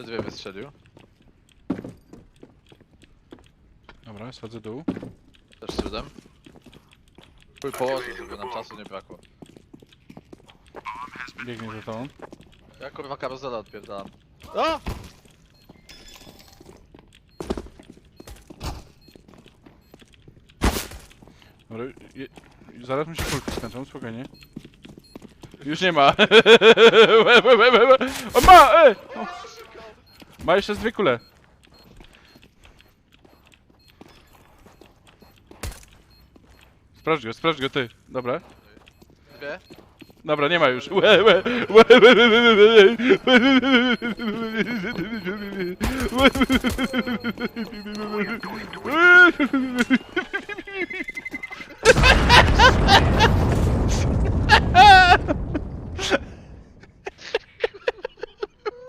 Te dwie wystrzelił. Dobra, schodzę dół. Też z trudem. Chuj położył, żeby nam czasu nie brakło. Biegnie za tobą. Ja kurwa karuzela odpierdalam. A! Dobra, je, zaraz mi się kulki skończą, spokojnie. Już nie ma. O ma! E! O. Ma jeszcze z dwie kule. Sprawdź go, sprawdź go ty. Dobra. Dwie? Dobra, nie ma już. Łe, łe, łe, łe, łe, łe, łe, łe.